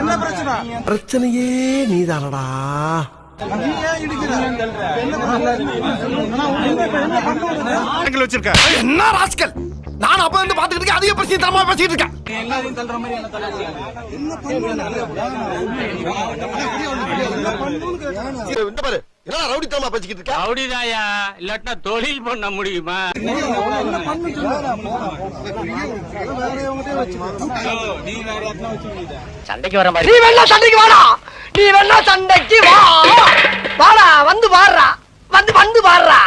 என்ன பிரச்சனை? பிரச்சனையே நீதானடா. என்ன பிரச்சனை? வச்சிருக்க. என்ன ராஸ்கல்? நான் அப்ப இருந்து பாத்துக்கிட்டு இருக்கேன் அதிக பிரச்சனை தரமா பேசிட்டு இருக்கேன். பாரு. என்ன ரவுடி தரமா பேசிக்கிட்டு இருக்க? ரவுடிதாயா இல்லாட்டா தொழில் பண்ண முடியுமா? சண்டைக்கு வர மாதிரி. நீ வேணா சண்டைக்கு வாடா. நீ வேணா சண்டைக்கு வா. வாடா வந்து பாடுறா. வந்து வந்து பாடுறா.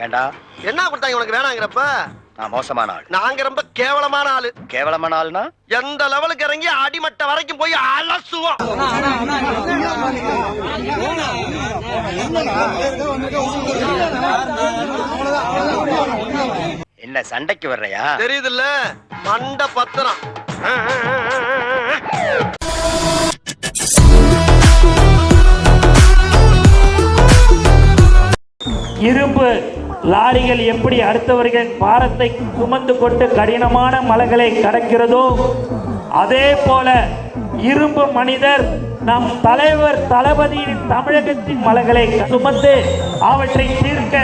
வேண்டாம் என்ன கொடுத்தாங்க உனக்கு வேணாங்கிறப்ப? நான் மோசமான ஆள். நாங்க ரொம்ப கேவலமான ஆளு. கேவலமான ஆள்னா? எந்த லெவலுக்கு இறங்கி அடிமட்ட வரைக்கும் போய் அலசுவோம். என்ன சண்டைக்கு வர்றையா? தெரியுதுல்ல மண்ட பத்திரம். இரும்பு. லாரிகள் எப்படி அடுத்தவர்கள் பாரத்தை சுமந்து கொண்டு கடினமான மலைகளை கடக்கிறதோ அதே போல இரும்பு மனிதர் நம் தலைவர் தளபதியின் தமிழகத்தின் மலைகளை சுமந்து அவற்றை தீர்க்க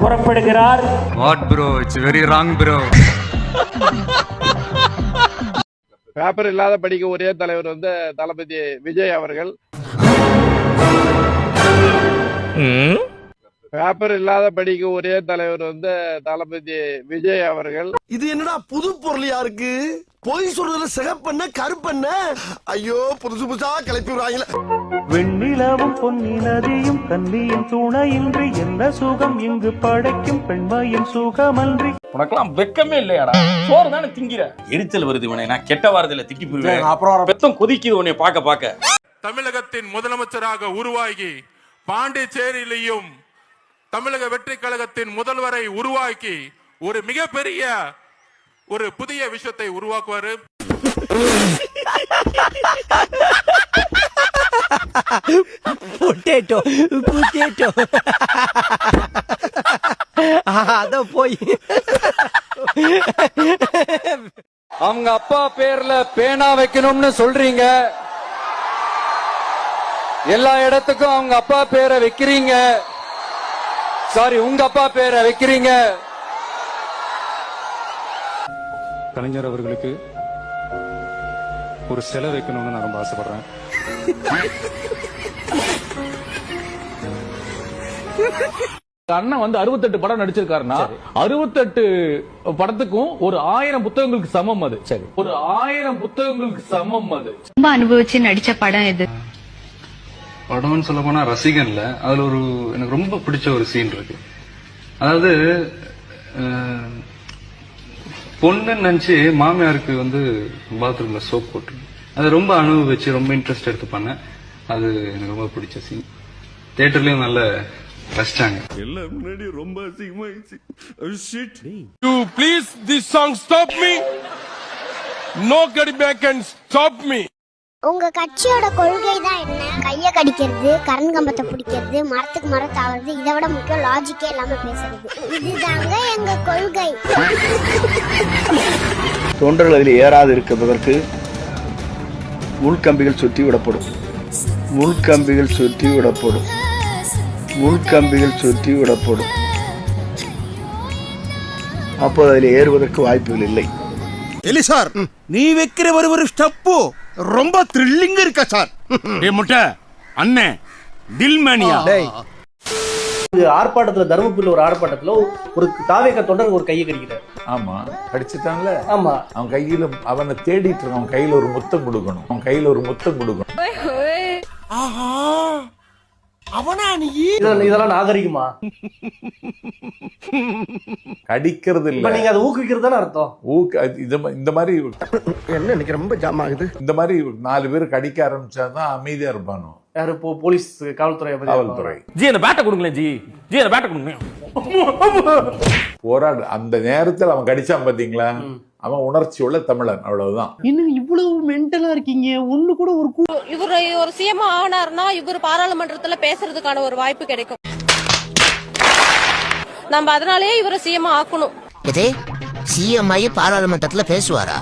புறப்படுகிறார். What bro it's very wrong bro paper இல்லாத படிக்க ஒரே தலைவர் வந்து தளபதி விஜய் அவர்கள். பேப்பர் இல்லாத படிக்க ஒரே தலைவர் வந்து தளபதி விஜய் அவர்கள். இது என்னடா புது பொருளியா இருக்கு? பொய் சொல்றதுல சிகப்பெண்ண கருப்பெண்ண? ஐயோ புதுசு புதுசா கிளப்பி விடுறாங்களே. வெண்ணிலவும் பொன்னி நதியும் கன்னியின் துணையின்றி என்ன சுகம்? இங்கு படைக்கும் பெண்மையின் சுகமன்றி. உனக்கெல்லாம் வெக்கமே இல்லையாடா? சோறு தானே திங்கிற? எரிச்சல் வருது இவனை. நான் கெட்ட வாரத்துல திக்கி போயிருவேன் அப்புறம் பெத்தம் கொதிக்குது உன்னை பார்க்க பார்க்க. தமிழகத்தின் முதலமைச்சராக உருவாகி பாண்டிச்சேரியிலையும் தமிழக வெற்றி கழகத்தின் முதல்வரை உருவாக்கி ஒரு மிகப்பெரிய ஒரு புதிய விஷயத்தை உருவாக்குவாரு. பொட்டேட்டோ பொட்டேட்டோ அத போய். அவங்க அப்பா பேர்ல பேனா வைக்கணும்னு சொல்றீங்க. எல்லா இடத்துக்கும் அவங்க அப்பா பேரை வைக்கிறீங்க. சாரி உங்க அப்பா பேரை வைக்கிறீங்க. கலைஞர் அவர்களுக்கு ஒரு சிலை வைக்கணும்னு நான் ரொம்ப ஆசைப்படுறேன். அண்ணன் வந்து அறுபத்தெட்டு படம் நடிச்சிருக்காருன்னா அறுபத்தெட்டு படத்துக்கும் ஒரு ஆயிரம் புத்தகங்களுக்கு சமம் அது. சரி. ஒரு ஆயிரம் புத்தகங்களுக்கு சமம் அது. ரொம்ப அனுபவிச்சு நடிச்ச படம் இது. படம்னு சொல்ல போனா ரசிகன்ல அதுல ஒரு எனக்கு ரொம்ப பிடிச்ச ஒரு சீன் இருக்கு. அதாவது பொண்ணுன்னு நினைச்சு மாமியாருக்கு வந்து பாத்ரூம்ல சோப் போட்டு. அது ரொம்ப அனுபவிச்சு ரொம்ப இன்ட்ரெஸ்ட் எடுத்து பண்ணேன் அது எனக்கு ரொம்ப பிடிச்ச சீன் தியேட்டர்லயும் நல்ல ரசிச்சாங்க. You please this song stop me no கடி பேக் அண்ட் ஸ்டாப் மீ உங்க கட்சியோட கொள்கை தான் என்ன? கைய கடிக்கிறது கரண்ட் கம்பத்தை பிடிக்கிறது மரத்துக்கு மரம் தாவறது இதை விட முக்கியம் லாஜிக்கே இல்லாம பேசுறது. இதுதாங்க எங்க கொள்கை. தொண்டர்கள் அதில் ஏறாது இருப்பதற்கு உள்கம்பிகள் சுற்றி விடப்படும். உள்கம்பிகள் சுற்றி விடப்படும். உள்கம்பிகள் சுற்றி விடப்படும். அப்போது அதில் ஏறுவதற்கு வாய்ப்புகள் இல்லை. எலி சார் நீ வைக்கிற ஒரு ஒரு ஸ்டெப்பு ரொம்ப த்ரில்லிங் இருக்க சார்? முட்டை. அண்ணே தில்மேனியா ஆர்ப்பாட்டத்துல தருமபுரியில ஒரு ஆர்ப்பாட்டத்துல ஒரு தாவேக்க தொண்டர் ஒரு கையை கடிக்கிறார். ஆமா அடிச்சுட்டான்ல ஆமா. அவன் கையில அவனை தேடிட்டு இருக்கான். அவன் கையில ஒரு முத்தம் கொடுக்கணும். அவன் கையில ஒரு முத்தம் கொடுக்கணும். ஆஹா. அவனா நீ? இதெல்லாம் இதெல்லாம் நாகரிகமா கடிக்கிறது இப்ப இல்ல நீங்க அதை ஊக்குவிக்கிறது தானே அர்த்தம்? ஊக்க அது இந்த மாதிரி என்ன இன்னைக்கு ரொம்ப ஜாம் ஆகுது? இந்த மாதிரி நாலு பேர் கடிக்க ஆரம்பிச்சாதான் அமைதியா இருப்பானோ? யாரு இப்போ போலீஸ் காவல்துறை காவல்துறை. ஜி அந்த பேட்டை கொடுங்களேன் ஜி. ஜி அந்த பேட்டை கொடுங்க. போராடு அந்த நேரத்துல அவன் கடிச்சான் பாத்தீங்களா? அவன் உணர்ச்சி உள்ள தமிழன் அவ்வளவுதான். இன்னும் இவ்வளவு மென்டலா இருக்கீங்க? ஒண்ணு கூட ஒரு இவர் ஒரு சிஎம் ஆனார்னா இவர் பாராளுமன்றத்துல பேசுறதுக்கான ஒரு வாய்ப்பு கிடைக்கும். நம்ம அதனாலேயே இவரை சிஎம் ஆக்கணும். இதே சிஎம் ஆகி பாராளுமன்றத்துல பேசுவாரா?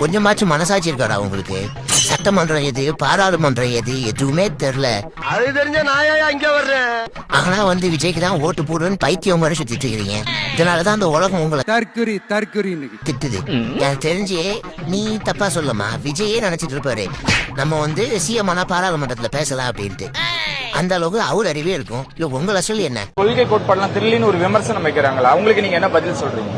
கொஞ்சமாச்சும் மனசாட்சி இருக்காடா உங்களுக்கு? சட்டமன்றம் எது பாராளுமன்றம் எது எதுவுமே தெரியல அது தெரிஞ்ச நாயா இங்க வர்றேன்? ஆனா வந்து விஜய்க்கு தான் ஓட்டு போடுன்னு பைத்தியம் மாதிரி சுத்திட்டு இருக்கிறீங்க. இதனாலதான் அந்த உலகம் உங்களை தற்குறி தற்குறி திட்டுது. எனக்கு தெரிஞ்சு நீ தப்பா சொல்லமா விஜயே நினைச்சிட்டு இருப்பாரு. நம்ம வந்து சிஎம் ஆனா பாராளுமன்றத்துல பேசலாம் அப்படின்ட்டு. அந்த அளவுக்கு அவர் அறிவே இருக்கும். இல்ல உங்களை சொல்லி என்ன? கொள்கை கோட்பாடுலாம் திருளின்னு ஒரு விமர்சனம் வைக்கிறாங்களா? அவங்களுக்கு நீங்க என்ன பதில் சொல்றீங்க?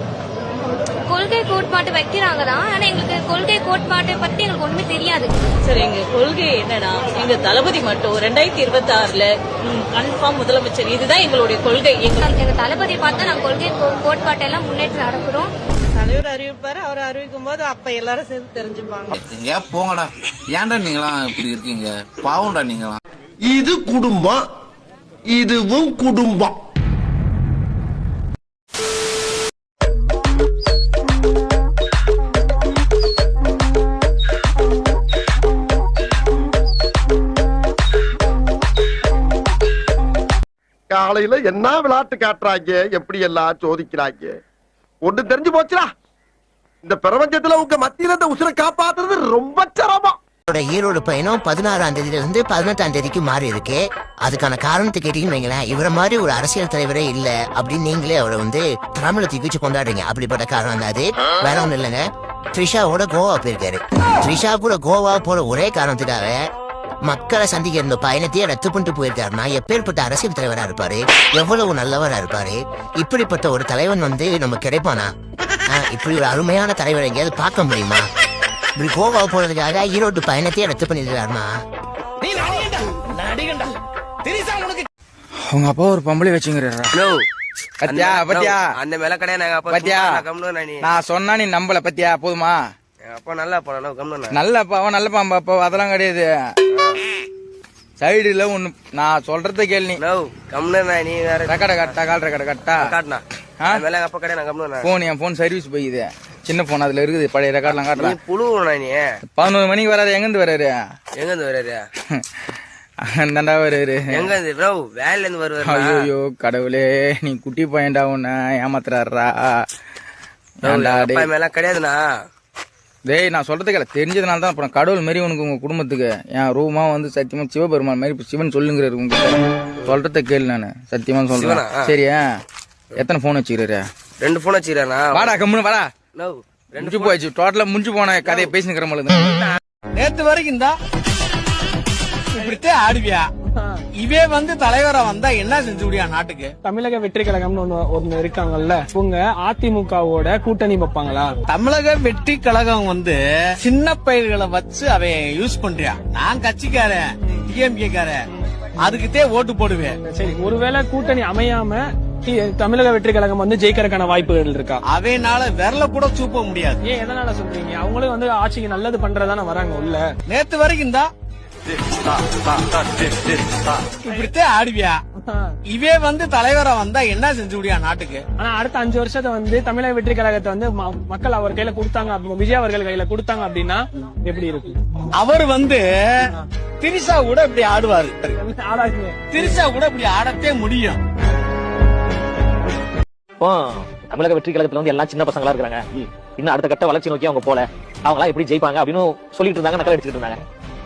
கொள்கை கோட்பாட்டு வைக்கிறாங்க தான் ஆனா எங்களுக்கு கொள்கை கோட்பாட்டை பத்தி எங்களுக்கு ஒண்ணுமே தெரியாது. சார் எங்க கொள்கை என்னன்னா எங்க தளபதி மட்டும் ரெண்டாயிரத்தி இருபத்தி ஆறுல கன்ஃபார்ம் முதலமைச்சர். இதுதான் எங்களுடைய கொள்கை. எங்க தளபதியை பார்த்தா நாங்க கொள்கை கோட்பாட்டை எல்லாம் முன்னேற்றி நடக்கிறோம் தலைவர் அறிவிப்பாரு அவர் அறிவிக்கும் போது அப்ப எல்லாரும் சேர்ந்து தெரிஞ்சுப்பாங்க. எங்கயா போங்கடா. ஏன்டா நீங்களாம் இப்படி இருக்கீங்க? பாவம்டா நீங்களாம். இது குடும்பம். இதுவும் குடும்பம். காலையில என்ன விளையாட்டு காட்டுறாங்க? எப்படி எல்லாம் சோதிக்கிறாங்க? ஒண்ணு தெரிஞ்சு போச்சுடா. இந்த பிரபஞ்சத்துல உங்க மத்தியில இந்த உசுரை காப்பாத்துறது ரொம்ப சிரமம். ஈரோடு பயணம் பதினாறாம் தேதியில இருந்து பதினெட்டாம் தேதிக்கு மாறி இருக்கு. அதுக்கான காரணத்தை கேட்டீங்கன்னு வைங்களேன் இவரை மாதிரி ஒரு அரசியல் தலைவரே இல்ல அப்படின்னு நீங்களே அவரை வந்து தமிழ தூக்கி கொண்டாடுறீங்க. அப்படிப்பட்ட காரணம் தான் அது. வேற ஒண்ணும் இல்லைங்க. த்ரிஷாவோட கோவா போயிருக்காரு. த்ரிஷா கூட கோவா போற ஒரே காரணத்துக்காக மக்களை சந்திக்க இருந்த பயணத்தையே ரத்து பண்ணிட்டு போயிருக்காருன்னா எப்பேற்பட்ட அரசியல் தலைவரா இருப்பாரு? எவ்வளவு நல்லவரா இருப்பாரு? இப்படிப்பட்ட ஒரு தலைவன் வந்து நம்ம கிடைப்பானா? ஆ, இப்படி ஒரு அருமையான தலைவர் எங்கேயாவது பார்க்க முடியுமா? இப்படி கோவா போறதுக்காக ஈரோட்டு பயணத்தையே ரத்து பண்ணிருக்காருமா? உங்க அப்பா ஒரு பொம்பளை வச்சுங்கிறாரா? பத்தியா பத்தியா? அந்த மேல கிடையாது நாங்க அப்ப பத்தியா? நான் சொன்னா நீ நம்பல பத்தியா? போதுமா? அப்ப நல்லா போனா கம்னு நல்ல பாவம் நல்ல பாம்பா அப்பா அதெல்லாம் கிடையாது. சைடுல ஒண்ணு நான் சொல்றத கேள் நீ. நோ கம்னு நீ வேற ரெக்கார்ட கட்டா கால் ரெக்கார்ட கட்டா? காட்டுனா. ஆ? மேல அப்ப கிடையாது கம்னு போன் என் போன் சர்வீஸ் போயிது சின்ன போன் அதுல இருக்குது பழைய ரெக்கார்ட்லாம் காட்டுறேன் புழுவுனா நீ. பதினோரு மணிக்கு வராரு எங்க இருந்து வராரு? எங்க இருந்து வர்றாரு அந்தாண்டா வராரு. எங்க இருந்து ப்ரோ வேலையில இருந்து வருவாரு ஐயோ கடவுளே நீ குட்டி பையன்டா உன்ன ஏமாத்துறாரா கிடையாதுண்ணா. டேய் நான் சொல்றது கேள தெரிஞ்சதுனால தான் அப்புறம் கடவுள் மாரி உனக்கு உங்க குடும்பத்துக்கு. என் ரூமா வந்து சத்தியமா சிவபெருமான் மாதிரி இப்ப சிவன் சொல்லுங்கிறாரு உங்ககிட்ட. சொல்றத கேளு நானு. சத்தியமா சொல்றேன். சிவனா? சரியா? எத்தனை போன் வச்சுக்கிறாரு? ரெண்டு போன் வச்சுக்கிறானா? வாடா கம்முனு வாடா. முடிஞ்சு போயிடுச்சு டோட்டலா முடிஞ்சு போன கதையை பேசினுக்கிற பொழுது நேத்து வரைக்கும் தான் இப்படித்தான் ஆடுவியா? இவே வந்து தலைவரா வந்தா என்ன செஞ்சு முடியா நாட்டுக்கு? தமிழக வெற்றி கழகம்னு ஒண்ணு ஒண்ணு இருக்காங்கல்ல இவங்க அதிமுகவோட கூட்டணி வைப்பாங்களா? தமிழக வெற்றி கழகம் வந்து சின்ன பயிர்களை வச்சு அவன் யூஸ் பண்றியா? நான் கட்சிக்காரன் டிஎம்கே காரன் அதுக்குத்தே ஓட்டு போடுவேன். சரி ஒருவேளை கூட்டணி அமையாம தமிழக வெற்றி கழகம் வந்து ஜெயிக்கிறதுக்கான வாய்ப்புகள் இருக்கா? அவனால விரல கூட சூப்ப முடியாது. ஏன் எதனால சொல்றீங்க? அவங்களும் வந்து ஆட்சிக்கு நல்லது பண்றதான வராங்க உள்ள. நேத்து வரைக்கும் தான் இப்படித்தான் ஆடுவியா? இவே வந்து தலைவரா வந்தா என்ன செஞ்சு முடியா நாட்டுக்கு? ஆனா அடுத்த அஞ்சு வருஷத்தை வந்து தமிழக வெற்றி கழகத்தை வந்து மக்கள் அவர் கையில கொடுத்தாங்க விஜய் அவர்கள் கையில கொடுத்தாங்க அப்படின்னா எப்படி இருக்கு அவர் வந்து திரிசா கூட இப்படி ஆடுவாரு. திரிசா கூட இப்படி ஆடத்தே முடியும். தமிழக வெற்றி கழகத்துல வந்து எல்லாம் சின்ன பசங்களா இருக்காங்க இன்னும் அடுத்த கட்ட வளர்ச்சி நோக்கி அவங்க போல. அவங்க எல்லாம் எப்படி ஜெயிப்பாங்க அப்படின்னு சொல்லிட்டு இருந்தாங்க நக்கல் அடிச்சுட்டு இருந்தாங்க.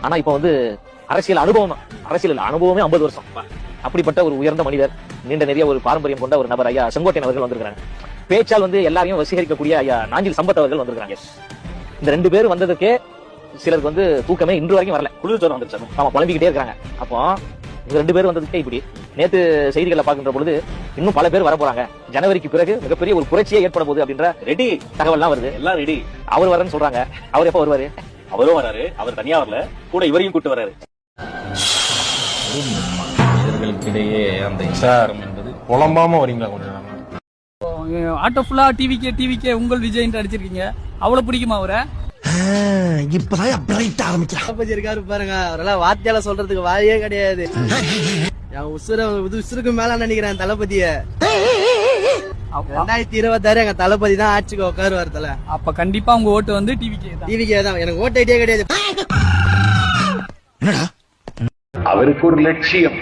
ஆனா இப்போ வந்து அரசியல் அனுபவம். அரசியல் அனுபவமே 50 வருஷம். அப்படிப்பட்ட ஒரு உயர்ந்த மனிதர் நீண்ட நிறைய ஒரு பாரம்பரியம் கொண்ட ஒரு நபர் ஐயா செங்கோட்டையன் அவர்கள் வந்திருக்காங்க பேச்சால் வந்து எல்லாரையும் வசீகரிக்கக்கூடிய ஐயா நாஞ்சில் சம்பத் அவர்கள் வந்திருக்காங்க இந்த ரெண்டு பேர் வந்ததுக்கே சிலருக்கு வந்து தூக்கமே இன்று வரைக்கும் வரல. குளிர் ஜோரம் வந்துருச்சு. ஆமா புலம்பிக்கிட்டே இருக்காங்க. அப்போ இந்த ரெண்டு பேர் வந்ததுக்கே இப்படி. நேத்து செய்திகளை பார்க்கின்ற பொழுது இன்னும் பல பேர் வர போறாங்க ஜனவரிக்கு பிறகு மிகப்பெரிய ஒரு புரட்சியே ஏற்பட போகுது அப்படின்ற ரெடி தகவல்லாம் வருது. எல்லாம் ரெடி. அவர் வரேன்னு சொல்றாங்க. அவர் எப்ப வருவாரு? அவரும் வராரு. அவர் தனியா வரல. கூட இவரையும் கூட்டு வராரு. அந்த என்பது புலம்பாம வரீங்களா கொஞ்சம் ஆட்டோ ஃபுல்லா டிவிக்கே டிவிக்கே உங்கள் விஜய் அடிச்சிருக்கீங்க. அவ்வளவு பிடிக்குமா அவரை? இப்பதான் பிரைட் ஆரம்பிக்கிறான் தளபதி இருக்காரு பாருங்க அவரெல்லாம் வார்த்தையால சொல்றதுக்கு வாயே கிடையாது. என் உசுர உசுருக்கு மேல நினைக்கிறேன் தளபதிய. ரெண்டாயிரத்தி இருபத்தாறு எங்க தளபதி தான் ஆட்சிக்கு உட்காருவார் தல. அப்ப கண்டிப்பா உங்க ஓட்டு வந்து டிவிக்கே தான். டிவிக்கே தான். எனக்கு ஓட்டு ஐடியா கிடையாது. அவருக்கு ஒரு லட்சியம்.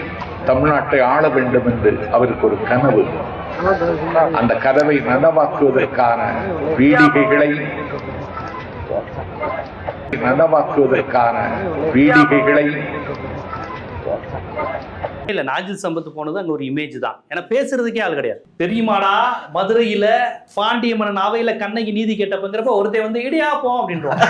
தமிழ்நாட்டை ஆள வேண்டும் என்று அவருக்கு ஒரு கனவு. அந்த கதவை நனவாக்குவதற்கான பீடிகைகளை நனவாக்குவதற்கான பீடிகைகளை இல்ல நாஜில் சம்பத்து போனது அங்க ஒரு இமேஜ் தான். ஏன்னா பேசுறதுக்கே ஆள் கிடையாது. தெரியுமாடா மதுரையில பாண்டியம்மன் அவையில கண்ணகி நீதி கேட்டப்பங்கிறப்ப ஒருத்தே வந்து இடியா போ அப்படின்றோம்